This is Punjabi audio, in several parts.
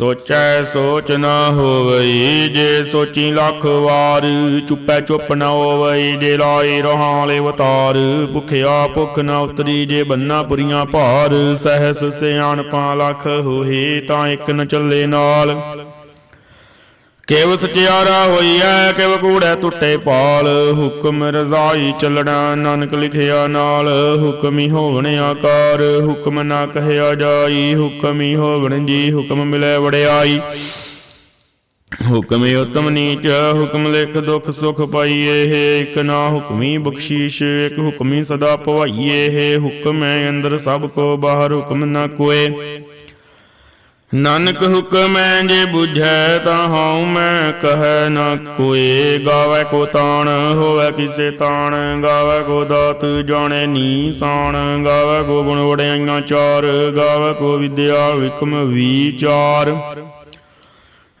ਸੋਚੈ ਸੋਚ ਨਾ ਹੋਵਈ, ਜੇ ਸੋਚੀ ਲੱਖ ਵਾਰ ਚੁੱਪੈ ਚੁੱਪ ਨਾ ਹੋਵਈ, ਜੇ ਲਾਏ ਰਹਾਲੇ ਵਤਾਰ ਭੁਖਿਆ ਭੁਖ ਨਾ ਉਤਰੀ, ਜੇ ਬੰਨਾ ਪੁਰੀਆਂ ਭਾਰ, ਸਹਿਸ ਸਿਆਣਪਾਂ ਲੱਖ ਹੋਹੀ ਤਾਂ ਇੱਕ ਨ ਚੱਲੇ ਨਾਲ। ਕਿਵ ਸਚਿਆਰਾ ਹੋਈਐ, ਕਿਵ ਕੂੜੈ ਟੁੱਟੇ ਪਾਲ। ਹੁਕਮ ਰਜ਼ਾਈ ਚੱਲਣਾ, ਨਾਨਕ ਲਿਖਿਆ ਨਾਲ। ਹੁਕਮੀ ਹੋਵਣ ਆਕਾਰ, ਹੁਕਮ ਨਾ ਕਹਿਆ ਜਾਈ। ਹੁਕਮੀ ਹੋਵਣ ਜੀ, ਹੁਕਮ ਮਿਲੇ ਵੜਿਆਈ ਹੁਕਮੇ ਉਤਮ ਨੀਚ, ਹੁਕਮ ਲਿਖ ਦੁਖ ਸੁਖ ਪਾਈਏ ਹੈ। ਇਕ ਨਾ ਹੁਕਮੀ ਬਖਸ਼ੀਸ਼, ਇਕ ਹੁਕਮੀ ਸਦਾ ਭਵਾਈਏ ਹੈ। ਹੁਕਮ ਹੈ ਅੰਦਰ ਸਭ ਕੋ, ਬਾਹਰ ਹੁਕਮ ਨਾ ਕੋਏ। ਨਾਨਕ ਹੁਕਮੈ ਜੇ 부ਝੈ ਤਾਂ ਹਉ ਮੈਂ ਕਹੈ ਨਾ ਕੋਏ। ਗਾਵੇ ਕੋ ਤਾਣ, ਹੋਵੇ ਕਿਸੇ ਤਾਣ। ਗਾਵੇ ਕੋ ਦਾਤ, ਜਾਣੇ ਨੀਸਾਨ ਗਾਵੇ ਕੋ ਗੁਣ ਵੜਿਆਈਆਂ ਚਾਰ। ਗਾਵੇ ਕੋ ਵਿਦਿਆ ਵਿਕਮ ਵਿਚਾਰ।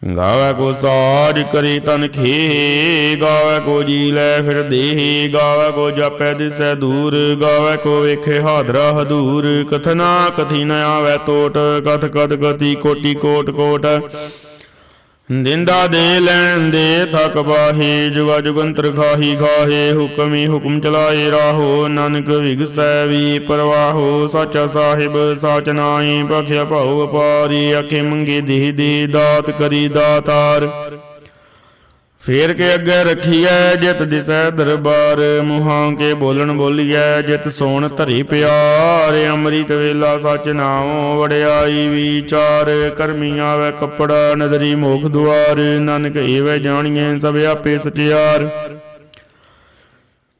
ਗਾਵੇ ਕੋ ਸਾਜ ਕਰੀ ਤਨ ਖੇ, ਗਾਵੇ ਕੋ ਜੀ ਲੈ ਫਿਰ ਦੇਹ ਗਾਵੇ ਕੋ ਜਾਪੈ ਦਿਸੈ ਦੂਰ, ਗਾਵੇ ਕੋ ਵੇਖੇ ਹਾਦਰਾ ਹਦੂਰ, ਕਥਨਾ ਕਥੀ ਨ ਆਵੇ ਟੋਟ ਕਥ ਕਥ ਗਤੀ ਕੋਟੀ ਕੋਟ ਕੋਟ। ਦਿੰਦਾ ਦੇ ਲੈਣ ਦੇ ਥਕ ਬਾਹੇ ਜੁਗਾ ਜੁਗੰਤਰ ਖਾਹੀ ਖਾਹੇ, ਹੁਕਮੀ ਹੁਕਮ ਚਲਾਏ ਰਾਹੋ, ਨਾਨਕ ਵਿਗਸੈ ਵੀ ਪਰਵਾਹੋ, ਸਾਚਾ ਸਾਹਿਬ ਸਾਚ ਨਾਹੀ, ਭਖਿਆ ਭਉ ਅਪਾਰੀ ਅਖੇ ਮੰਗੀ ਦੀ ਦੇ ਦਾਤ ਕਰੀ ਦਾਤਾਰ। ਫੇਰ ਕੇ ਅੱਗੇ ਰਖੀਐ ਜਿਤ ਦਿਸੈ ਦਰਬਾਰ, ਮੁਹਾਂ ਕੇ ਬੋਲਣ ਬੋਲੀਐ ਜਿਤ ਸੋਣ ਧਰੀ ਪਿਆਰ, ਅੰਮ੍ਰਿਤ ਵੇਲਾ ਸਚ ਨਾਮ ਵੜਿਆਈ ਵਿਚਾਰ, ਕਰਮੀ ਆਵੇ ਕੱਪੜਾ ਨਦਰੀ ਮੋਖ ਦੁਆਰ, ਨਾਨਕ ਏਵੇਂ ਜਾਣੀਐ ਸਭ ਆਪੇ ਸਚਿਆਰ।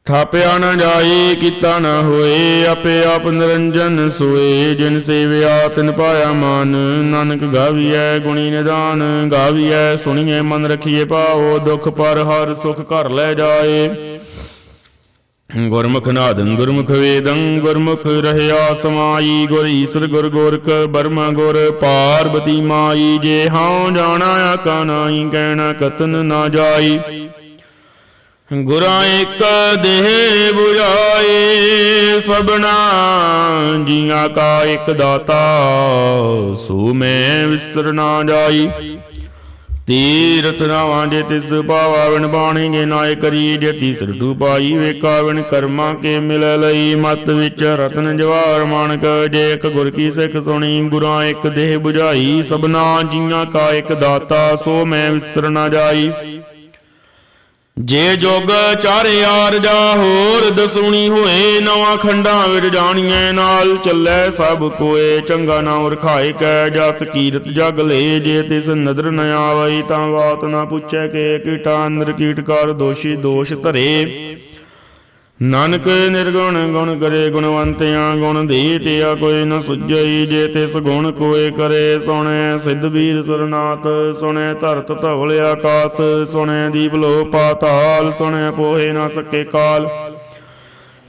ਥਾਪਿਆ ਨਾ ਜਾਏ, ਕੀਤਾ ਨਾ ਹੋਏ, ਆਪੇ ਆਪ ਨਿਰੰਜਨ ਸੋਏ। ਜਿਨ ਸੇਵਿਆ, ਤਿਨ ਪਾਇਆ ਮਨ। ਨਾਨਕ ਗਾਵੀਐ ਗੁਣੀ ਨਿਦਾਨ, ਗਾਵੀਐ ਸੁਣੀਏ ਮਨ ਰਖੀਏ ਭਾਉ। ਦੁਖ ਪਰ ਹਰ ਸੁਖ ਘਰ ਲੈ ਜਾਏ। ਗੁਰਮੁਖ ਨਾਦੰ, ਗੁਰਮੁਖ ਵੇਦੰ, ਗੁਰਮੁਖ ਰਹਿਆ ਸਮਾਈ। ਗੁਰ ਈਸਰ, ਗੁਰ ਗੋਰਖ, ਬਰਮਾ ਗੁਰ ਪਾਰਬਤੀ ਮਾਈ। ਜੇ ਹਾਂ ਜਾਣਾ ਆਕਾ ਨਾਹੀ, ਕਹਿਣਾ ਕਤਨ ਨਾ ਜਾਈ। ਗੁਰਾਂ ਇੱਕ ਦੇਹ 부ਜਾਏ ਸਭਨਾ ਜੀਆਂ ਕਾ ਇੱਕ ਦਾਤਾ, ਸੋ ਮੈਂ ਵਿਸਰ ਨਾ ਜਾਈ। ਤੀਰਥ ਨਾਵਾਂ ਜੇ ਤਿਸ ਪਾਵਾ ਵਿਣ ਬਾਣੀ ਜੇ ਨਾਏ ਕਰੀ ਜੇ ਤੀਸਰ ਪਾਈ ਵੇਖਾ ਵਿਣ ਕਰਮਾਂ ਕੇ ਮਿਲ ਲਈ। ਮਤ ਵਿੱਚ ਰਤਨ ਜਵਾਰ ਮਾਨਕ ਜੇ ਇੱਕ ਗੁਰ ਕੀ ਸਿੱਖ ਸੁਣੀ, ਗੁਰਾਂ ਇੱਕ ਦੇਹ ਬੁਝਾਈ, ਸਭਨਾ ਜੀਆਂ ਕਾ ਇੱਕ ਦਾਤਾ, ਸੋ ਮੈਂ ਵਿਸਰ ਨਾ ਜਾਈ। ਜੇ ਜੋਗ ਚਾਰੇ ਜਾ ਹੋਰ ਦਸੂਣੀ ਹੋਏ, ਨਵਾਂ ਖੰਡਾਂ ਵਿੱਚ ਜਾਣੀਏ ਨਾਲ। ਚੱਲੈ ਸਭ ਕੋਏ, ਚੰਗਾ ਨਾ ਰਖਾਏ ਕੈ ਜਸ ਕੀਰਤ ਜਗ ਲੇ। ਜੇ ਤਿਸ ਨਦਰ ਨ ਆਵਈ ਤਾਂ ਬਾਤ ਨਾ ਪੁੱਛੈ ਕਿ ਕੀਟਾ। ਅੰਦਰ ਕੀਟਕਾਰ ਦੋਸ਼ੀ ਦੋਸ਼ ਧਰੇ। ਨਾਨਕ ਨਿਰਗੁਣ ਗੁਣ ਕਰੇ ਗੁਣਵੰਤਿਆਂ, ਗੁਣ ਦੀਤਿਆ ਕੋਈ ਨ ਸੁਝਈ, ਜੇ ਤਿਸ ਗੁਣ ਕੋਏ ਕਰੇ, ਸੁਣੈ ਸਿੱਧ ਵੀਰ ਸੁਰਨਾਥ, ਸੁਣੈ ਧਰਤ ਧਵਲ ਆਕਾਸ, ਸੁਣੈ ਦੀਪ ਲੋ ਪਾਤਾਲ ਸੁਣੈ ਪੋਹੇ ਨ ਸਕੇ ਕਾਲ।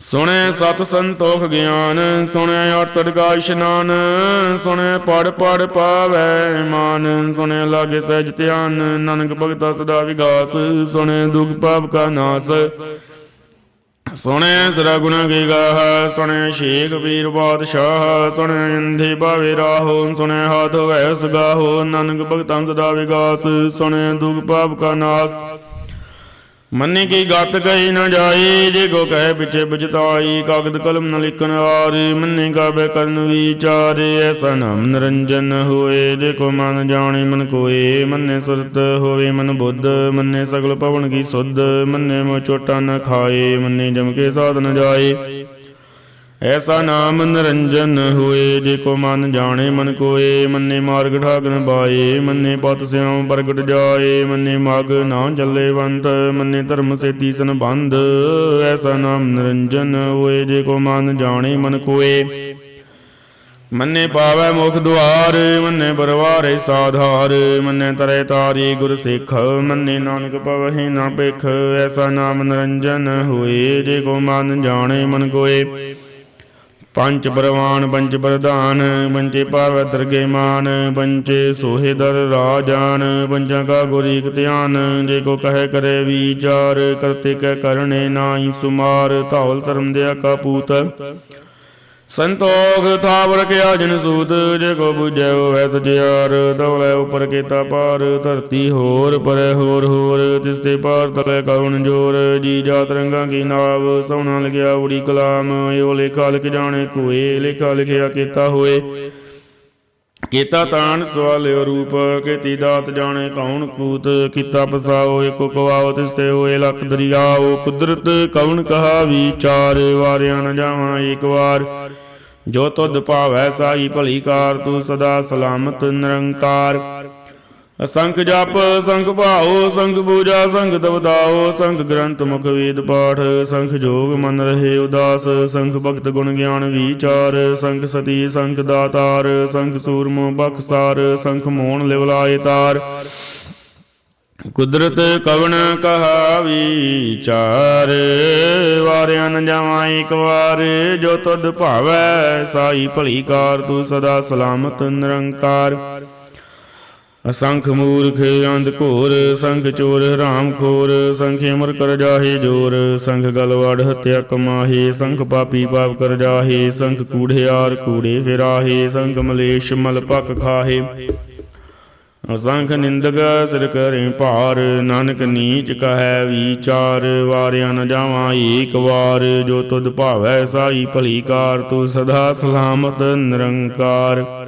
ਸੁਣੈ ਸਤ ਸੰਤੋਖ ਗਿਆਨ, ਸੁਣੈ ਅਠ ਕਾ ਇਸ਼ਨਾਨ, ਸੁਣੈ ਪੜ ਪੜ ਪਾਵੈ ਮਾਨ, ਸੁਣੈ ਲਾਗੇ ਸਹਿਜ ਧਿਆਨ, ਨਾਨਕ ਭਗਤਾ ਸਦਾ ਵਿਗਾਸ, ਸੁਣੈ ਦੁਖ ਪਾਪ ਕਾ ਨਾਸ। ਸੁਣੈ ਸਦਾ ਗੁਣ ਕੀ ਗਾਹ ਸੁਣੈ ਸ਼ੇਖ ਵੀਰ ਬਾਦਸ਼ਾਹ, ਸੁਣੈ ਅੰਧੇ ਭਾਵੇ ਰਾਹੋ, ਸੁਣੈ ਹਾਥ ਵੈਸ ਗਾਹੋ, ਨਾਨਕ ਭਗਤਾਂ ਸਦਾ ਵਿਗਾਸ, ਸੁਣੈ ਦੁਖ ਪਾਪ ਕਾ ਨਾਸ। ਮੰਨੇ ਕੀ ਗੱਤ ਕਹੀ ਨਾ ਜਾਏ ਜੇ ਕੋ ਕਹੇ ਪਿਛੇ ਬਜਤਾਈ ਕਾਗਦ ਕਲਮ ਨ ਲਿਖਣ ਆਰੇ ਮੰਨੇ ਗਾਵੇ ਕਰਨ ਵਿਚਾਰੇ, ਐਸਾ ਨਾਮ ਨਿਰੰਜਨ ਹੋਏ, ਦੇਖੋ ਮਨ ਜਾਣੇ ਮਨ ਕੋਏ, ਮੰਨੇ ਸੁਰਤ ਹੋਵੇ ਮਨ ਬੁੱਧ, ਮੰਨੇ ਸਗਲ ਪਵਨ ਕੀ ਸੁਧ, ਮੰਨੇ ਮੋ ਚੋਟਾ ਨ ਖਾਏ, ਮੰਨੇ ਜਮ ਕੇ ਸਾਧ ਨ ਜਾਏ। ਐਸਾ ਨਾਮ ਨਿਰੰਜਨ ਹੋਏ, ਜੇ ਕੋ ਮਨ ਜਾਣੇ, ਮਨ ਕੋਏ, ਮੰਨੇ ਮਾਰਗ ਠਾਗਨ ਬਾਏ, ਮੰਨੇ ਪਤ ਸਿਉ ਪ੍ਰਗਟ ਜਾਏ, ਮੰਨੇ ਮਗ ਨਾ ਚੱਲੇ ਵੰਤ ਮੰਨੇ ਧਰਮ ਸੇਤੀ ਸੰਬੰਧ। ਐਸਾ ਨਾਮ ਨਿਰੰਜਨ ਹੋਏ, ਜੇ ਕੋ ਮਨ ਜਾਣੇ, ਮਨ ਕੋਏ। ਮੰਨੇ ਪਾਵੈ ਮੁਖ ਦੁਆਰ, ਮੰਨੇ ਪਰਵਾਰੇ ਸਾਧਾਰ, ਮੰਨੇ ਤਰੇ ਤਾਰੀ ਗੁਰ ਸਿੱਖ, ਮੰਨੇ ਨਾਨਕ ਪਵਹਿ ਨਾ ਭਿਖ। ਐਸਾ ਨਾਮ ਨਿਰੰਜਨ ਹੋਏ, ਜੇ ਕੋ ਮਨ ਜਾਣੇ, ਮਨ ਕੋਏ। ਪੰਚ ਪ੍ਰਵਾਨ ਪੰਜ ਪ੍ਰਧਾਨ ਪੰਜੇ ਪਾਵੈ ਦਰਗੇ ਮਾਨ ਪੰਜੇ ਸੋਹੇ ਰਾਜਾਨ ਪੰਜਾਂ ਕਾ ਗੁਰੀ ਧਿਆਨ, ਜੇ ਕੋ ਕਹੇ ਕਰੇ ਵਿਚਾਰ, ਕਰਤੇ ਕੈ ਕਰਨੇ ਨਾਹੀ ਸੁਮਾਰ, ਧੌਲ ਧਰਮ ਦਿਆ ਕਾ ਪੂਤ। ਸੰਤੋਖ ਥਾਵਰ ਕਿਆ ਜਨ ਸੂਤ, ਜੇ ਕੋ ਬੁਝੈ ਹੋਵੇ ਸਜਿਆਰ ਦੌਲੇ ਉਪਰ ਕੀਤਾ ਪਾਰ ਧਰਤੀ ਹੋਰ ਪਰੇ ਹੋਰ ਹੋਰ, ਤਿਸ ਤੇ ਪਾਰ ਤਲੇ ਕਉਣ ਜੋਰ, ਜੀ ਜਾਤ ਰੰਗਾਂ ਕੀ ਨਾਵ ਸੋਨਾ ਲਗਿਆ ਉੜੀ ਕਲਾਮ ਏਓ ਲੇਖਾ ਲਿਖ ਜਾਣੇ ਕੋਏ, ਲੇਖਾ ਲਿਖਿਆ ਕੀਤਾ ਹੋਏ। ਕੀਤਾ ਤਾਨ ਸਵਾਲਿਓ ਰੂਪ, ਕੀਤੀ ਦਾਤ ਜਾਣੇ ਕੌਣ ਕੂਤ, ਕੀਤਾ ਪਸਾਓ ਏਕੋ ਕਵਾਓ ਤਿਸ ਹੋਏ ਲਖ ਦਰਿਆਓ, ਕੁਦਰਤ ਕੌਣ ਕਹਾ ਵਿਚਾਰ ਵਾਰਿਆ ਨ ਜਾਵਾਂ ਏਕ ਵਾਰ। ਜੋ ਤੁਧ ਭਾਵੈ ਸਾਈ ਭਲੀ ਕਾਰ, ਤੂੰ ਸਦਾ ਸਲਾਮਤ ਨਿਰੰਕਾਰ। ਅਸੰਖ ਜਪ ਸੰਖ ਭਾਓ ਸੰਖ ਪੂਜਾ ਸੰਖ ਦਵਦਾਓ ਸੰਖ ਗ੍ਰੰਥ ਮੁਖ ਵੇਦ ਪਾਠ ਸੰਖ ਜੋਗ ਮਨ ਰਹੇ ਉਦਾਸ ਸੰਖ ਭਗਤ ਗੁਣ ਗਿਆਨ ਵਿਚਾਰ ਸੰਖ ਸਤੀ ਸੰਖ ਦਾਤਾਰ ਸੰਖ ਸੂਰਮੋ ਬਖਸਾਰ ਸੰਖ ਮੋਹਣ ਲਿਵਲਾਏ ਤਾਰ। ਕੁਦਰਤ ਕਵਣ ਕਹਾਵੀ? ਵਿਚਾਰ ਵਾਰਿਆ ਨ ਜਾਵਾਂ ਇੱਕ ਵਾਰ, ਜੋ ਤੁਧ ਭਾਵੈ ਸਾਈ ਭਲੀ ਕਾਰ ਤੂੰ ਸਦਾ ਸਲਾਮਤ ਨਿਰੰਕਾਰ। ਅਸੰਖ ਮੂਰਖ ਅੰਧ ਘੋਰ, ਸੰਖ ਚੋਰ ਹਰਾਮ ਖੋਰ, ਸੰਖ ਅਮਰ ਕਰ ਜਾਹੇ ਜੋਰ, ਸੰਖ ਗਲਵੜ ਹਤਿਆ ਕਮਾਹੇ, ਸੰਖ ਪਾਪੀ ਪਾਪ ਕਰ ਜਾਹੇ, ਸੰਖ ਕੂੜਿਆਰ ਕੂੜੇ ਫਿਰਾਹੇ, ਸੰਖ ਮਲੇਸ਼ ਮਲ ਪਕ ਖਾਹੇ। ਅਸੰਖ ਨਿੰਦਕ ਸਿਰ ਕਰੇ ਭਾਰ, ਨਾਨਕ ਨੀਚ ਕਹੈ ਵਿਚਾਰ, ਵਾਰਿਆ ਨ ਜਾਵਾਂ ਏਕ ਵਾਰ, ਜੋ ਤੁਧ ਭਾਵੈ ਸਾਈ ਭਲੀ ਕਾਰ, ਤੂੰ ਸਦਾ ਸਲਾਮਤ ਨਿਰੰਕਾਰ।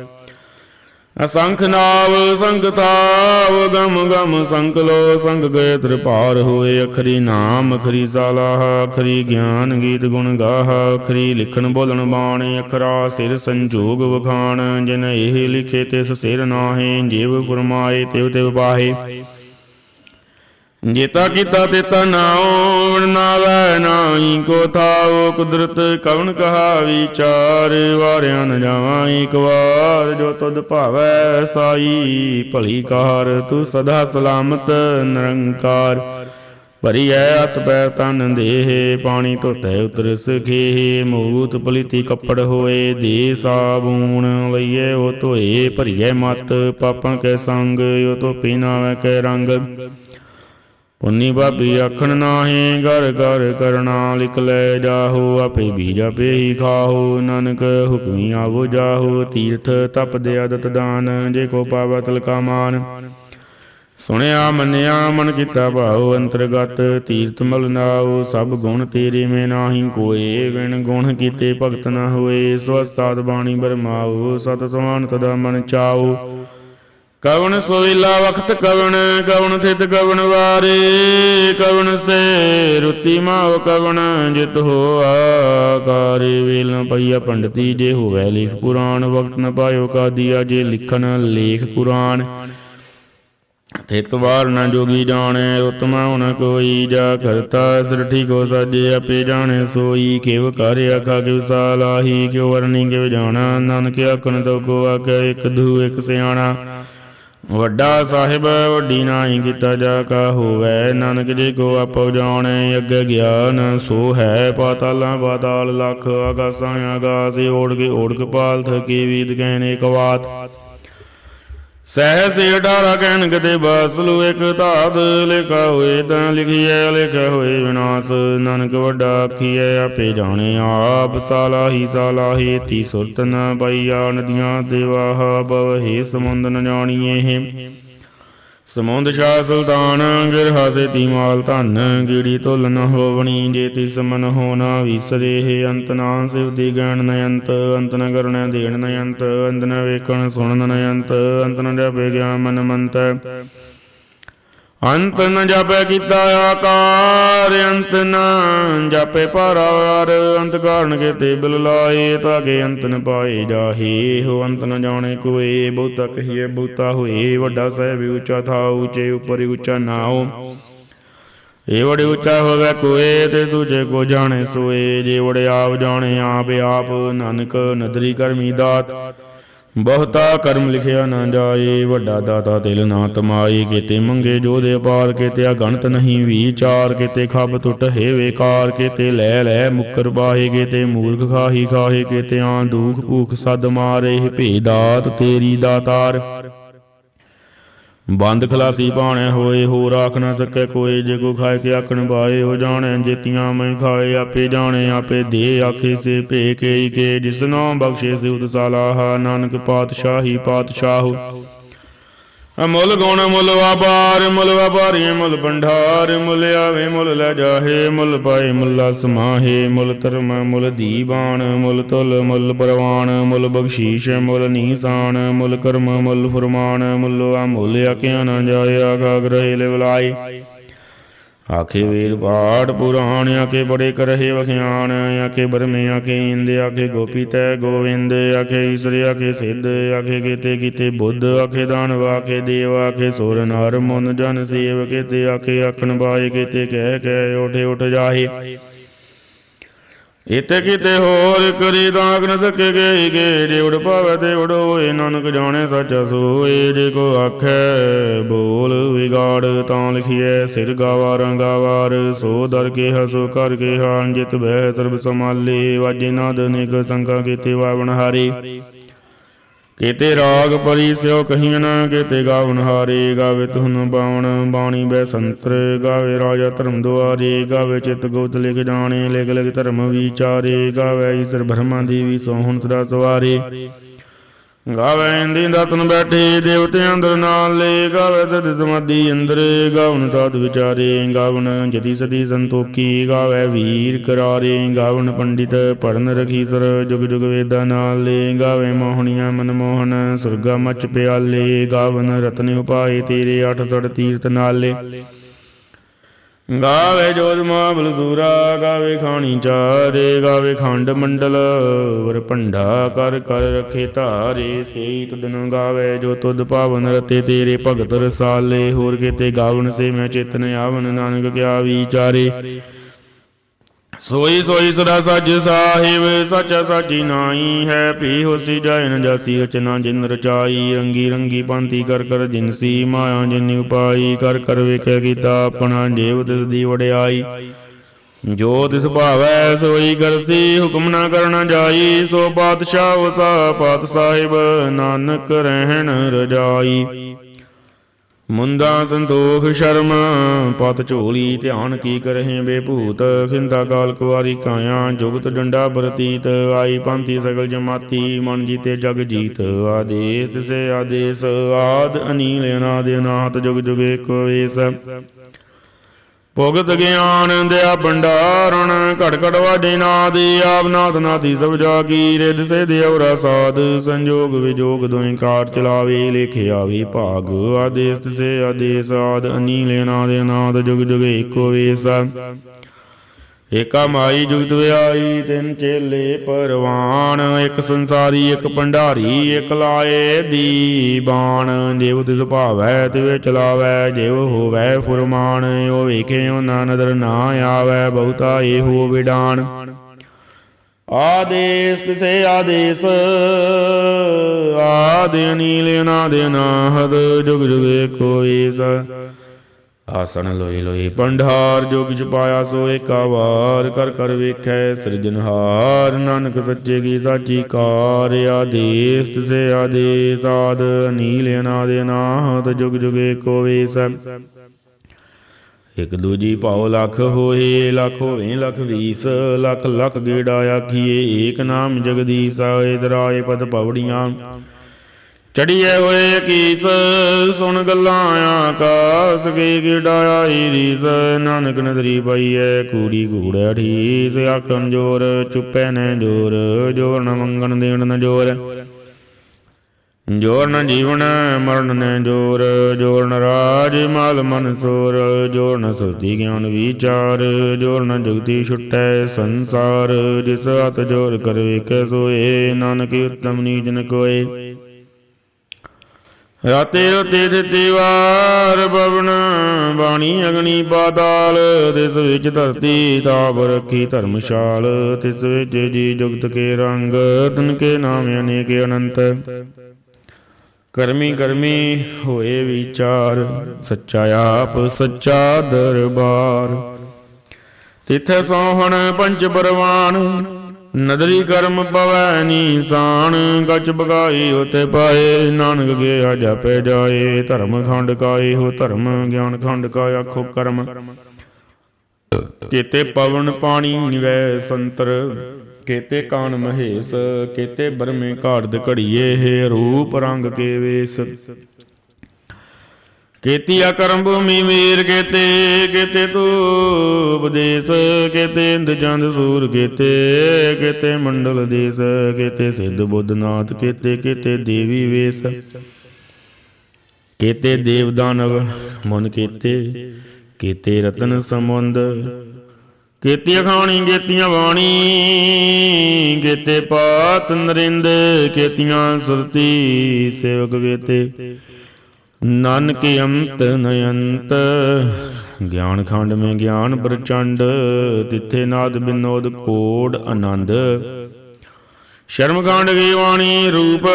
ਅਸੰਖ ਨਾਵ ਸੰਗਤਾਵ ਗਮ ਗਮ ਸੰਖ ਲੋ ਸੰਗ ਗਏ ਤ੍ਰਿਪਾਰ ਹੋਏ ਅਖਰੀ ਨਾਮ, ਅਖਰੀ ਸਾਲਾਹ, ਅਖਰੀ ਗਿਆਨ ਗੀਤ ਗੁਣ ਗਾਹ, ਅਖਰੀ ਲਿਖਣ ਬੋਲਣ ਬਾਣੇ, ਅਖਰਾ ਸਿਰ ਸੰਜੋਗ ਵਖਾਣ, ਜਿਨ ਇਹ ਲਿਖੇ ਤਿਸ ਸਿਰ ਨਾਹੇ, ਜੀਵ ਫਰਮਾਏ ਤਿਵ ਤਿਵ ਪਾਹੇ। ਜੇਤਾ ਕੀਤਾ ਤੇਤਾ ਨਾਉ ਨਾਵੈ ਨਾਹੀ, ਕੋ ਥਾਉ ਕੁਦਰਤ ਕਵਣ ਕਹਾ ਵਿਚਾਰ, ਵਾਰਿਆ ਨ ਜਾਵਾਂ ਇੱਕ ਵਾਰ, ਜੋ ਤੁਧ ਭਾਵੈ ਸਾਈ, ਭਲੀ ਕਾਰ, ਤੂੰ ਸਦਾ ਸਲਾਮਤ ਨਿਰੰਕਾਰ। ਭਰੀ ਐ ਅਤ ਪੈ ਤਨ ਦੇਹ, ਪਾਣੀ ਧੋਤੈ ਉਤਰ ਸਖੇ ਮੂਤ ਪਲੀਤੀ ਕੱਪੜ ਹੋਏ ਦੇ ਸਾਬੂਨ ਲਈਏ ਉਹ ਧੋਏ, ਭਰੀਐ ਮਤ, ਪਾਪਾਂ ਕੈ ਸੰਗ, ਉਹ ਧੋ ਪੀਨਾਵੈ ਕੈ ਰੰਗ। ਪੁੰਨੀ ਬਾਬੀ ਆਖਣ ਨਾਹੀ, ਘਰ ਘਰ ਕਰਨਾ ਲਿਖ ਲੈ ਜਾਹੋ, ਆਪੇ ਬੀਜ ਆਪੇ ਹੀ ਖਾਹੋ, ਨਾਨਕ ਹੁਕਮੀ ਆਵੋ ਜਾਹੋ, ਤੀਰਥ ਤਪ ਦੇ ਆਦਤ ਦਾਨ, ਜੇ ਕੋ ਪਾਵੈ ਤਿਲਕਾ ਮਾਨ। ਸੁਣਿਆ, ਮੰਨਿਆ, ਮਨ ਕੀਤਾ ਭਾਉ, ਅੰਤਰਗਤ ਤੀਰਥ ਮਲ ਨਾਉ, ਸਭ ਗੁਣ ਤੇਰੇ ਮੇ ਨਾਹੀ, ਕੋਏ ਵਿਣ ਗੁਣ ਕੀਤੇ ਭਗਤ ਨਾ ਹੋਏ, ਸਵਸਤਾਦ ਬਾਣੀ ਬਰਮਾਉ, ਸਤ ਸਮਾਨ ਤਦਾ ਮਨ ਚਾਉ। ਕਵਣ ਸੋਇਲਾ ਵਖਤ ਕਵਣ ਕਵਣ ਥਿਤ ਕਵਣ ਵਾਰੇ, ਕਵਣ ਸੇ ਰੁਤੀ ਮਾਵ ਕਵਣ ਜਿਤ ਹੋਆ ਕਾਰੇ। ਵੇਲ ਪਈਆ ਪੰਡਤੀ ਜੇ ਹੋਵੇ ਲਿਖ ਪੁਰਾਣ ਵਕਤ ਨ ਪਾਇਓ ਕਾਦੀਆ ਜੇ ਲਿਖਣ ਲੇਖ ਪੁਰਾਣ। ਥਿਤ ਵਾਰ ਨ ਜੋਗੀ ਜਾਣੈ, ਉਤਮਾ ਹੁਨ ਕੋਈ ਜਾ ਕਰਤਾ, ਸ੍ਰਿਠੀ ਕੋ ਸਾਜੇ ਆਪੇ ਜਾਣੈ, ਸੋਈ ਕਿਵ ਕਰ ਆਖਾ ਕਿਵ ਸਾਲਾਹੀ ਕਿਉ ਵਰਨੀ ਕਿਵ ਜਾਣਾ, ਨਾਨਕ ਆਖਣ ਤੋ ਕੋ ਆਖੇ, ਇਕ ਦੂ ਇਕ ਸਿਆਣਾ। ਵੱਡਾ ਸਾਹਿਬ, ਵੱਡੀ ਨਾਹੀ ਕੀਤਾ ਜਾ ਕਾ ਹੋਵੇ। ਨਾਨਕ ਜੀ ਕੋ ਆਪੋ ਜਾਣੈ, ਅੱਗੇ ਗਿਆਨ ਸੋ ਹੈ। ਪਾਤਾਲਾਂ ਪਾਤਾਲ ਲਖ ਆਗਾਸਾਂ ਆਗਾਸ ਓੜ ਕੇ ਓੜ ਕਪਾਲ ਥਕੀ ਵੀਦ ਗਹਿਨੇ ਕਵਾਤ ਸਹਿ ਸੇ ਅਠਾਰਾ ਕਹਿਣ ਕਤੇ ਇਕ ਧਾਤ ਲਿਖਾ ਹੋਏ ਤਾਂ ਲਿਖੀਐ, ਲਿਖਿਆ ਹੋਏ ਵਿਨਾਸ਼। ਨਾਨਕ ਵੱਡਾ ਆਖੀਐ, ਆਪੇ ਜਾਣੇ ਆਪ, ਸਾਲਾਹੀ ਸਾਲਾਹੀ ਤੀ ਸੁਰਤ ਨ ਪਈਆ, ਨਦੀਆਂ ਦੇਵਾਹ ਬਵਹੀ, ਸਮੁੰਦ ਨ ਜਾਣੀਏ ਸਮੁੰਦ ਸ਼ਾਹ ਸੁਲਤਾਨ ਗਿਰਹਾ ਸੇ ਤੀਮਾਲ ਧਨ, ਗੀੜੀ ਤੁਲ ਨ ਹੋਵਣੀ, ਜੇ ਤਿਸ ਮਨ ਹੋਣਾ ਵਿਸਰੇ ਅੰਤ ਨਾ ਸਿਵ ਦੀ ਗਣ ਨਯੰਤ, ਅੰਤ ਨ ਕਰਣਾ ਦੇਣ ਨਯੰਤ ਅੰਤ ਨ ਵੇਖਣ ਸੁਣਨ ਨਯੰਤ, ਅੰਤ ਨ ਜਾਪੇ ਗਿਆ ਮਨ ਮੰਤ। ਅੰਤ ਨ ਜਾਪੈ ਕੀਤਾ ਆਕਾਰ, ਅੰਤ ਨ ਜਾਪੈ ਪਰਾਵਾਰ ਅੰਤ ਕਾਰਨ ਕੇਤੇ ਬਿਲ ਲਾਏ, ਤਾਗੇ ਅੰਤ ਨ ਪਾਏ ਜਾਹੇ। ਹੋ ਅੰਤ ਨ ਜਾਣੇ ਕੋਏ, ਬਹੁਤਾ ਕਹੀਏ ਬਹੁਤਾ ਹੋਏ। ਵੱਡਾ ਸਹਿਬ ਉੱਚਾ ਥਾ ਉੱਚੇ ਉਪਰ ਉੱਚਾ ਨਾਉ। ਏ ਵੜੇ ਉੱਚਾ ਹੋਵੇ ਕੋਏ, ਤੇ ਸੂਝੇ ਕੋ ਜਾਣੇ ਸੋਏ। ਜੇ ਵੜੇ ਆਪ ਜਾਣੇ, ਆਪ ਆਪ। ਨਾਨਕ ਨਦਰੀ ਕਰਮੀ ਦਾਤ। ਬਹੁਤਾ ਕਰਮ ਲਿਖਿਆ ਨਾ ਜਾਏ, ਵੱਡਾ ਦਾਤਾ ਤਿਲ ਨਾ ਤਮਾਈ ਕੀਤੇ ਮੰਗੇ ਜੋ ਦੇ ਅਪਾਰ ਕੀਤੇ ਅਗਣਤ ਨਹੀਂ ਵਿਚਾਰ, ਕੀਤੇ ਖੱਬ ਟੁੱਟ ਹੈ ਵੇਕਾਰ, ਕੀਤੇ ਲੈ ਲੈ ਮੁਕਰ ਬਾਹੇ, ਕੀਤੇ ਮੂਰਖ ਖਾਹੀ ਖਾਹੇ, ਕੀਤੇ ਆਂ ਦੁਖ ਭੂਖ ਸਦ ਮਾਰੇ ਭੇਦਾਤ ਤੇਰੀ ਦਾਤਾਰ। ਬੰਦ ਖਲਾਸੀ ਬਾਣੇ ਹੋਏ ਹੋ ਰਾਖ ਨਾ ਸਕੇ ਕੋਈ, ਜੇ ਕੋ ਖਾਏ ਕੇ ਆਖਣ ਬਾਏ ਹੋ ਜਾਣੈ, ਜੇਤੀਆਂ ਮੈਂ ਖਾਏ, ਆਪੇ ਜਾਣੇ, ਆਪੇ ਦੇ ਆਖੇ ਸੇ ਭੇ ਕੇ ਕੇ ਜਿਸਨੋ ਬਖਸ਼ੇ ਸੇ ਉਦਸਾਲਾਹ ਨਾਨਕ ਪਾਤਸ਼ਾਹੀ ਪਾਤਸ਼ਾਹ। ਅਮੁੱਲ ਗੁਣ, ਮੁੱਲ ਵਪਾਰ, ਮੁੱਲ ਵਪਾਰੀ, ਮੁੱਲ ਭੰਡਾਰ, ਮੁੱਲ ਆਵੇ, ਮੁੱਲ ਲੈ ਜਾਹੇ, ਮੁੱਲ ਪਾਏ, ਮੁੱਲਾ ਸਮਾਹੇ ਮੁੱਲ ਧਰਮ, ਮੁੱਲ ਦੀਵਾਨ, ਮੁੱਲ ਤੁਲ, ਮੁੱਲ ਪ੍ਰਵਾਨ, ਮੁੱਲ ਬਖਸ਼ੀਸ਼, ਮੁੱਲ ਨੀਸਾਨ, ਮੁੱਲ ਕਰਮ, ਮੁੱਲ ਫਰਮਾਨ, ਮੁੱਲ ਅਮੁੱਲ ਆਖਿਆ ਨਾ ਜਾਏ ਆਖਾ ਗ੍ਰਹਿ ਲੈ ਬੁਲਾਏ ਆਖੇ ਵੀਰ ਪਾਠ ਪੁਰਾਣ, ਆਖੇ ਬੜੇ ਕਰਹੇ ਵਖਿਆਣ, ਆਖੇ ਬਰਮੇ, ਆਖੇ ਇੰਦ, ਆਖੇ ਗੋਪੀ ਤੈ ਗੋਵਿੰਦ, ਆਖੇ ਈਸ਼ਰ, ਆਖੇ ਸਿੱਧ, ਆਖੇ ਕੀਤੇ ਕੀਤੇ ਬੁੱਧ, ਆਖੇ ਦਾਨਵ, ਆਖੇ ਦੇਵ, ਆਖੇ ਸੁਰ ਨਰ, ਮਨ ਜਨ ਸੇਵ ਕੀਤੇ, ਆਖੇ ਆਖਣ ਬਾਏ ਕੀਤੇ, ਕਹਿ ਕਹਿ ਉਠੇ ਉਠ ਜਾਹੇ। ਇਤੇ ਕਿਤੇ ਹੋਰ ਕਰੀ ਦਾਗ ਨ ਸਕੇ ਗਏ ਗੇ, ਜੇ ਉੜ ਪਾਵੇ ਤੇ ਉੜ ਨਾਨਕ ਜਾਣੇ ਸੱਚਾ ਸੋਏ, ਜੇ ਕੋ ਆਖੈ ਬੋਲ ਵਿਗਾੜ, ਤਾਂ ਲਿਖੀਐ ਸਿਰ ਗਾਵਾ ਰੰਗਾਵਾਰ ਸੋ ਦਰ ਕੇ ਹਸੋ ਕਰ ਕੇ ਹਾਨ ਜਿਤ ਬਹਿ ਸਰਬ ਸਮਾਲੇ ਵਾਜੇ ਨਾਦ ਨਿਕ ਸੰਗਾ ਕੀਤੇ, ਵਾਵਣ ਹਾਰੇ। ਕੀਤੇ ਰਾਗ ਪਰੀ ਸਿਓ ਕਹੀਆਂ ਨਾ ਕੀਤੇ ਗਾਵਨ ਹਾਰੇ ਗਾਵੇ ਤੁਹਨ ਬਾਵਣ ਬਾਣੀ ਬੈ ਸੰਤਰ ਗਾਵੇ ਰਾਜਾ ਧਰਮ ਦੁਆਰੇ, ਗਾਵੇ ਚਿਤ ਗੋਤ ਲਿਖ ਜਾਣੇ, ਲਿਖ ਲਿਖ ਧਰਮ ਵਿਚਾਰੇ, ਗਾਵੇ ਈਸ਼ਰ ਬ੍ਰਹਮਾ ਦੇਵੀ ਸੋਹਣ ਤਰਾ ਸਵਾਰੇ। ਗਾਵੇ ਇੰਦੀ ਦਤਨ ਬੈਠੇ, ਦੇਵਤੇ ਅੰਦਰ ਨਾਲ ਲੇ ਗਾਵੇ, ਸਦ ਸਮਾਧੀ ਅੰਦਰ ਗਾਵਨ, ਸਾਧ ਵਿਚਾਰੇ ਗਾਵਨ, ਜਦੀ ਸਦੀ ਸੰਤੋਖੀ ਗਾਵੇ, ਵੀਰ ਕਰਾਰੇ ਗਾਵਨ, ਪੰਡਿਤ ਪੜਨ ਰਖੀਸਰ ਜੁਗ ਜੁਗ ਵੇਦਾ ਨਾਲ ਲੇ ਗਾਵੇ, ਮੋਹਣੀਆਂ ਮਨ ਮੋਹਨ ਸੁਰਗਾ ਮਚ ਪਿਆਲੇ, ਗਾਵਨ ਰਤਨ ਉਪਾਏ, ਤੇਰੇ ਅਠ ਸੜ ਤੀਰਥ ਨਾਲੇ। ਗਾਵੇ ਜੋਤ ਮਾਬਲ ਸੂਰਾ, ਗਾਵੇ ਖਾਣੀ ਚਾਰੇ, ਗਾਵੇ ਖੰਡ ਮੰਡਲ, ਵਰ ਭੰਡਾ ਕਰ ਕਰ ਰਖੇ ਧਾਰੇ, ਸੇਈ ਤੁਦਨ ਗਾਵੇ ਜੋ ਤੁਦ ਪਾਵਨ, ਰਤੇ ਤੇਰੇ ਭਗਤ ਰਸਾਲੇ, ਹੋਰ ਕਿਤੇ ਗਾਵਨ ਸੇ ਮੈਂ ਚੇਤਨ ਆਵਨ, ਨਾਨਕ ਕਿਆ ਵਿਚਾਰੇ। ਸੋਈ ਸੋਈ ਸਦਾ ਸੱਚ ਸਾਹਿਬ, ਸੱਚ ਸਾਚੀ ਨਾਈ ਹੈ। ਭੀ ਹੋਸੀ ਜਾਇ ਨ ਜਾਸੀ ਰਚਨਾ ਜਿਨ ਰਚਾਈ, ਰੰਗੀ ਰੰਗੀ ਪੰਤੀ ਕਰ ਕਰ ਜਿਨਸੀ ਮਾਇਆ, ਜਿਨ ਉਪਾਈ ਕਰ ਕਰ ਵੇਖਿਆ ਕੀਤਾ ਆਪਣਾ ਜੀਵ ਤਿਸ ਦੀ ਵਡਿਆਈ। ਜੋ ਤਿਸ ਭਾਵੈ ਸੋਈ ਕਰਸੀ ਹੁਕਮ ਨਾ ਕਰਨਾ ਜਾਈ, ਸੋ ਪਾਤਸ਼ਾਹ ਵਸਾ ਪਾਤ ਸਾਹਿਬ, ਨਾਨਕ ਰਹਿਣ ਰਜਾਈ। ਮੁੰਦਾ ਸੰਤੋਖ ਸ਼ਰਮ, ਪਤ ਝੋਲੀ ਧਿਆਨ ਕੀ ਕਰਹਿ ਬੇਭੂਤ, ਖਿੰਦਾ ਕਾਲ ਕੁਵਾਰੀ ਕਾਇਆ, ਜੁਗਤ ਡੰਡਾ ਪ੍ਰਤੀਤ, ਆਈ ਪੰਥੀ ਸਗਲ ਜਮਾਤੀ, ਮਨ ਜੀਤੇ ਜਗ ਜੀਤ, ਆਦੇਸ ਤਿਸੇ ਆਦੇਸ, ਆਦ ਅਨੀਲ ਅਨਾਦ ਅਨਾਹਤ ਜੁਗ ਜੁਗੇ ਏਕੋ ਭੁਗਤ ਗਿਆਨ ਦਿਆ ਭੰਡਾਰਣ ਘਟ ਘਟ ਵਾਡੇ ਨਾਦ ਆਪ ਨਾਥ ਨਾਥੀ ਸਭ ਜਾਗੀ ਰਿਦ ਸੇ ਦੇਵਰਾ ਸਾਧ, ਸੰਜੋਗ ਵਿਜੋਗ ਦੋਇ ਕਾਰ ਚਲਾਵੇ ਲੇਖਿਆ ਵੀ ਭਾਗ, ਆਦੇਸ ਤਿਸੇ ਆਦੇਸ ਆਦ, ਅਨੀਲ ਨਾਦ ਅਨਾਦ ਜੁਗ ਜੁਗ ਏਕੋ ਵੇਸ। ਏਕਾ ਮਾਈ ਜੁਗਤ ਵਿਆਈ ਤਿੰਨ ਚੇਲੇ ਪਰਵਾਨ, ਇੱਕ ਸੰਸਾਰੀ, ਇੱਕ ਭੰਡਾਰੀ, ਇੱਕ ਲਾਏ ਦੀ ਜਿਵ ਤਿਸ ਭਾਵੈ, ਤਿਵੇ ਚਲਾਵੈ ਜਿਵ ਹੋਵੈ ਫੁਰਮਾਨ। ਉਹ ਵੇਖੇ ਉਹਨਾਂ ਨਦਰ ਨਾ ਆਵੈ, ਬਹੁਤਾ ਇਹੋ ਵਿਡਾਨ। ਆਦੇਸ ਤਿਸੇ ਆਦੇਸ, ਆਦਿ ਅਨੀਲ ਦੇ ਅਨਾਹਦ ਜੁਗ ਜੁਗ ਏਕੋ ਏਸ ਆਸਣ ਲੋਈ ਲੋਈ ਪੰਡਾਰ ਜੋਗ ਚ ਪਾਇਆ ਸੋ ਏਕਾ ਕਰ ਕਰ ਵੇਖੈ ਸਿਰਜਨਹਾਰ ਨਾਨਕ ਸੱਚੇ ਕੀ ਸਾਚੀ ਕਾਰ, ਆਦੇਸ ਤਿਸੇ ਆਦੇਸ, ਆਦ ਅਨੀਲ ਅਨਾਦ ਅਨਾਹਤ, ਜੁਗ ਜੁਗ ਏਕੋ ਵੇਸ। ਇਕ ਦੂਜੀ ਭਾਉ ਲੱਖ ਹੋਏ, ਲੱਖ ਹੋਵੇ, ਲਖ ਵੀਸ, ਲੱਖ ਲੱਖ ਗੇੜਾ ਆਖੀਏ, ਏਕ ਨਾਮ ਜਗਦੀਸ਼, ਆਏ ਦਰਾਏ ਪਦ ਪਵੜੀਆਂ। ਚੜੀਏ ਹੋਏ ਕੀਸ ਸੁਣ ਗੱਲਾਂ ਆਕਾਸ, ਕੇ ਗਿੜਾ ਆਈ ਰੀਸ? ਨਾਨਕ ਨਦਰੀ ਪਈਐ ਕੂੜੀ ਕੂੜਾ ਠੀਸ ਆਖਣ ਜੋਰ ਚੁੱਪੈ ਨੈ ਜੋਰ ਜੋਰ ਨ ਮੰਗਣ ਦੇਣ ਨ ਜੋਰ। ਜੋਰ ਨ ਜੀਵਨ ਮਰਨ ਨੇ ਜੋਰ ਜੋਰ ਨ ਰਾਜ ਮਲ ਮਨ ਸੋਰ, ਜੋਰ ਨ ਸੁਰਤੀ ਗਿਆਨ ਵਿਚਾਰ, ਜੋਰ ਨ ਜੁਗਤੀ ਛੁਟੈ ਸੰਸਾਰ, ਜਿਸ ਹੱਥ ਜੋਰ ਕਰ ਵੇਖੈ ਸੋਏ, ਨਾਨਕ ਉਤਮ ਨੀਜ ਨ ਕੋਏ। ਰਾਤੇ ਰਤੇ ਦਿੱਤੀ ਵਾਰ ਬਵਨ, ਬਾਣੀ ਅਗਨੀ ਪਾਤਾਲ, ਤਿਸ ਵਿੱਚ ਧਰਤੀ ਤਾਪ ਰੱਖੀ ਧਰਮਸ਼ਾਲ, ਤਿਸ ਵਿੱਚ ਜੀ ਜੁਗਤ ਕੇ ਰੰਗ, ਤਨ ਕੇ ਨਾਮ ਅਨੇਕ ਅਨੰਤ। ਕਰਮੀ ਕਰਮੀ ਹੋਏ ਵਿਚਾਰ, ਸੱਚਾ ਆਪ, ਸੱਚਾ ਦਰਬਾਰ। ਤਿਥੈ ਸੋਹਣ ਪੰਜ ਪਰਵਾਨ ਨਦਰੀ ਕਰਮ ਪਵੈ ਨੀਸਾਨ, ਗਚ ਬਗਾਈ ਉਤੇ ਪਾਏ। ਨਾਨਕ ਗਿਆ ਜਾਪੇ ਜਾਏ, ਧਰਮ ਖੰਡ ਕਾਏ ਹੋ ਧਰਮ, ਗਿਆਨ ਖੰਡ ਕਾ ਆਖੋ ਕਰਮ। ਕੇਤੇ ਪਵਨ ਪਾਣੀ ਨਿਵੈ ਸੰਤਰ, ਕੇਤੇ ਕਾਨ ਮਹੇਸ਼, ਕੇਤੇ ਬਰਮੇ ਘਾੜਦ ਘੜੀਏ, ਹੈ ਰੂਪ ਰੰਗ ਕੇ ਵੇਸ। ਕੇਤੀ ਕਰਮ ਭੂਮੀ ਮੀਰ ਕੇਤੇ ਕੇਤੇ ਤੂ ਉਪਦੇਸ ਕੇਤੇ ਇੰਦ ਸੂਰ ਕੇਤੇ ਕੇਤੇ ਮੰਡਲ ਦੇਸ, ਕੇਤੇ ਸਿੱਧ ਬੁੱਧਨਾਥ, ਕੇਤੇ ਕੇਤੇ ਦੇਵੀ ਵੇਸ, ਕੇਤੇ ਦੇਵ ਦਾਨਵ ਮਨ ਕੇਤੇ ਕੇਤੇ ਰਤਨ ਸਮੁੰਦ ਕੇਤੀਆਂ ਖਾਣੀ ਕੇਤੀਆਂ ਬਾਣੀ, ਕੇਤੇ ਪਾਤ ਨਰਿੰਦ, ਕੇਤੀਆਂ ਸੁਰਤੀ ਸੇਵਕ ਵੇਤੇ ਨਾਨਕ ਅੰਤ ਨਯੰਤ। ਗਿਆਨ ਖੰਡ ਮੈਂ ਗਿਆਨ ਪ੍ਰਚੰਡ, ਤਿੱਥੇ ਨਾਦ ਬਿਨੋਦ ਕੋੜ ਆਨੰਦ। ਸ਼ਰਮ ਖੰਡ ਕੀ ਬਾਣੀ ਰੂਪ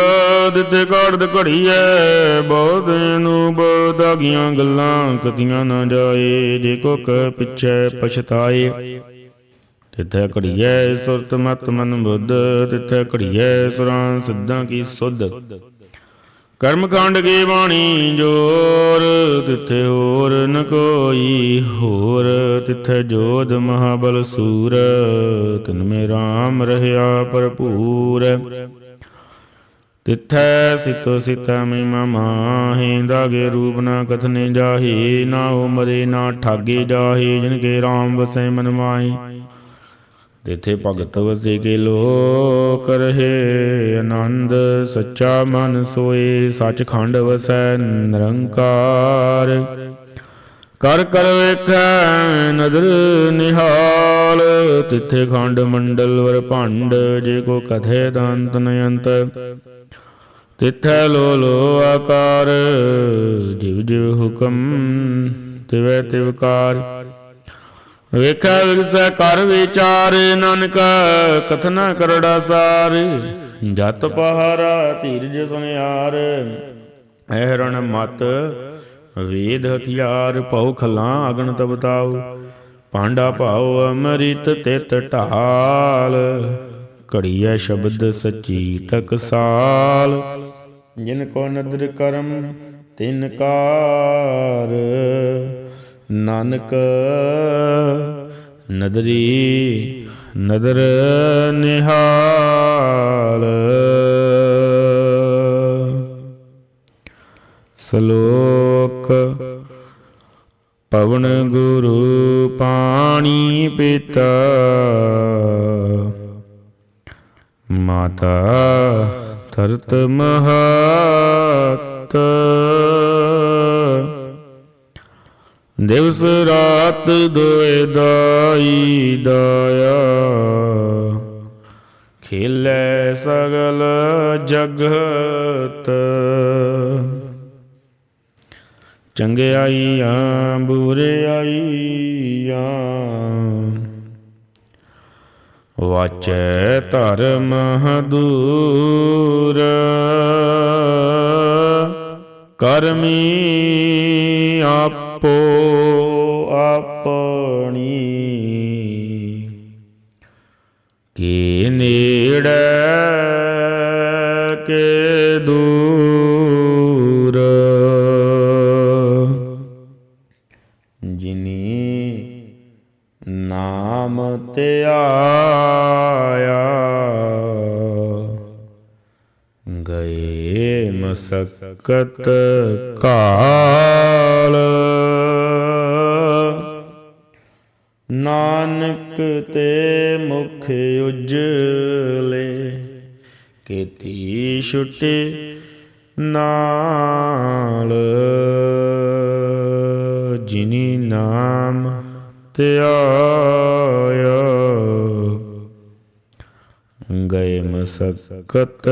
ਦਿੱਤੇ ਕਾੜਦ ਘੜੀਐ, ਬਹੁਤ ਨੂੰ ਬਦਾਗੀਆਂ ਗੱਲਾਂ ਕਤੀਆਂ ਨਾ ਜਾਏ, ਜੇ ਕੋਕ ਪਿਛੈ ਪਛਤਾਏ। ਤਿੱਥੇ ਘੜੀਐ ਸੁਰਤ ਮਤ ਮਨ ਬੁੱਧ, ਤਿੱਥੇ ਘੜੀਐ ਸੁਰਾਂ ਸਿੱਧਾਂ ਕੀ ਸੁਧ। ਕਰਮ ਕਾਂਡ ਕੀ ਬਾਣੀ ਜੋਰ, ਤਿੱਥੇ ਹੋਰ ਨ ਕੋਈ ਹੋਰ। ਤਿੱਥੇ ਜੋਧ ਮਹਾਬਲ ਸੂਰ ਤਿਨ ਮੇ RAM ਰਹਿਆ ਭਰਪੂਰ। ਤਿੱਥੈ ਸਿਤੋ ਸਿਤਾ ਮਹਿਮਾ ਮਾਹੇ, ਦਾਗੇ ਰੂਪ ਨਾ ਕਥਨੇ ਜਾਹੀ, ਨਾ ਉਹ ਮਰੇ ਨਾ ਠਾਗੇ ਜਾਹੀ ਜਿਨ ਕੇ RAM ਵਸੈ ਮਨ ਮਾਹੀ। ਤਿਥੇ ਭਗਤ ਵਸੇ ਕੇ ਲੋਕ ਰਹੇ। ਆਨੰਦ ਸੱਚਾ ਮਨ ਸੋਏ, ਸੱਚਖੰਡ ਵਸੈ ਨਿਰੰਕਾਰ। ਕਰ ਕਰ ਵੇਖੈ, ਨਦਰ ਨਿਹਾਲ। ਤਿਥੇ ਖੰਡ ਮੰਡਲ ਵਰ ਭੰਡ, ਜੇ ਕੋ ਕਥੇ ਦੰਤ ਨਯੰਤ। ਤਿਥੈ ਲੋ ਲੋ ਆਕਾਰ, ਜਿਵ ਜਿਵ ਹੁਕਮ, ਤਿਵੈ ਤਿਵਕਾਰ ਵੇਖੈ ਵਿਗਸੈ ਕਰ ਵਿਚਾਰ, ਨਾਨਕ ਕਥਨਾ ਕਰੜਾ ਸਾਰ। ਜਤ ਪਹਾਰਾ ਧੀਰਜ ਸੁਨਿਆਰ ਐਹਰਣ ਮਤ ਵੇਦ ਹਥਿਆਰ, ਭਉ ਖਲਾਂ ਅਗਨ ਤਬਤਾਉ ਪਾਂਡਾ ਭਾਉ ਅਮ੍ਰਿਤ ਤਿਤ ਢਾਲ, ਘੜੀਐ ਸ਼ਬਦ ਸਚੀ ਟਕਸਾਲ ਜਿਨ ਕੋ ਨਦਰ ਕਰਮ ਤਿਨ ਕਾਰ ਨਾਨਕ ਨਦਰੀ ਨਦਰ ਨਿਹਾਲ। ਸ਼ਲੋਕ ਪਵਨ ਗੁਰੂ ਪਾਣੀ ਪਿਤਾ। ਮਾਤਾ ਧਰਤ ਮਹਾ ਦਿਵਸ ਰਾਤ ਦੋਏ ਦਾਈ ਦਾਇਆ। ਖੇਲੇ ਸਗਲ ਜਗਤ। ਚੰਗਿਆਈਆਂ, ਬੁਰਿਆਈਆਂ। ਵਾਚੈ ਧਰਮ ਹਦੂਰ ਕਰਮੀ ਆਪ ਆਪਣੀ। ਕੀ ਨੇੜੇ ਕੇ ਦੂਰ? ਜਿਨੀ ਨਾਮ ਤੇ ਆਇਆ ਗਏ ਮਸਕਤ ਕਾ ਛੁਟੇ ਨਾਲ। ਜਿਨੀ ਨਾਮ ਧਿਆਇਆ ਗਏ ਮਸਕਤ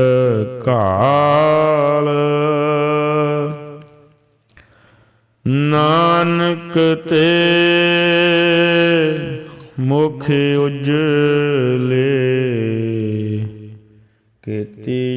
ਕਾਲ। ਨਾਨਕ ਤੇ ਮੁਖ ਉਜਲੇ